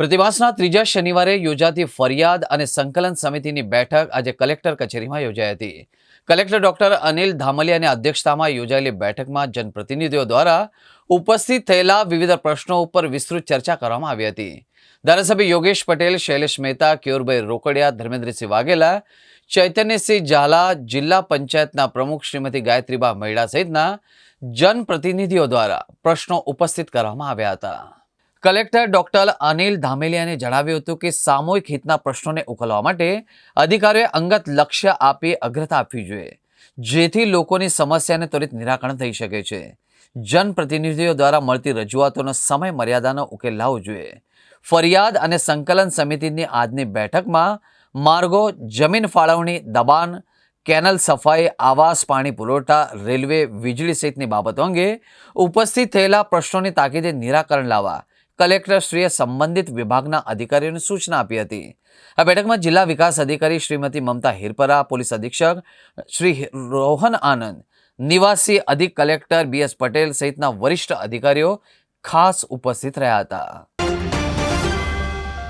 પ્રતિમાસના ત્રીજા શનિવારે યોજાતી ફરિયાદ અને સંકલન સમિતિની બેઠક આજે કલેક્ટર કચેરીમાં યોજાઈ હતી. કલેક્ટર ડોક્ટર અનિલ ધામલિયાની અધ્યક્ષતામાં યોજાયેલી બેઠકમાં જનપ્રતિનિધિઓ દ્વારા ઉપસ્થિત થયેલા વિવિધ પ્રશ્નો ઉપર વિસ્તૃત ચર્ચા કરવામાં આવી હતી. ધારાસભ્ય યોગેશ પટેલ, શૈલેષ મહેતા કેયુરભાઈ રોકડિયા, ધર્મેન્દ્રસિંહ વાઘેલા, ચૈતન્યસિંહ ઝાલા, જિલ્લા પંચાયતના પ્રમુખ શ્રીમતી ગાયત્રીબા મૈડા સહિતના જનપ્રતિનિધિઓ દ્વારા પ્રશ્નો ઉપસ્થિત કરવામાં આવ્યા હતા. કલેક્ટર ડોક્ટર અનિલ ધામેલિયાને જણાવ્યું હતું કે સામૂહિક હિતના પ્રશ્નોને ઉકેલવા માટે અધિકારીઓએ અંગત લક્ષ્ય આપી અગ્રતા આપવી જોઈએ, જેથી લોકોની સમસ્યાને ત્વરિત નિરાકરણ થઈ શકે છે. જનપ્રતિનિધિઓ દ્વારા મળતી રજૂઆતોનો સમય મર્યાદાનો ઉકેલ લાવવો જોઈએ. ફરિયાદ અને સંકલન સમિતિની આજની બેઠકમાં માર્ગો, જમીન ફાળવણી, દબાણ, કેનલ સફાઈ, આવાસ, પાણી પુરવઠા, રેલવે, વીજળી સહિતની બાબતો અંગે ઉપસ્થિત થયેલા પ્રશ્નોની તાકીદે નિરાકરણ લાવવા કલેક્ટરશ્રીએ સંબંધિત વિભાગના અધિકારીઓને સૂચના આપી હતી. આ બેઠકમાં જિલ્લા વિકાસ અધિકારી શ્રીમતી મમતા હિરપરા, પોલીસ અધિક્ષક શ્રી રોહન આનંદ, નિવાસી અધિક કલેક્ટર બી પટેલ સહિતના વરિષ્ઠ અધિકારીઓ ખાસ ઉપસ્થિત રહ્યા હતા.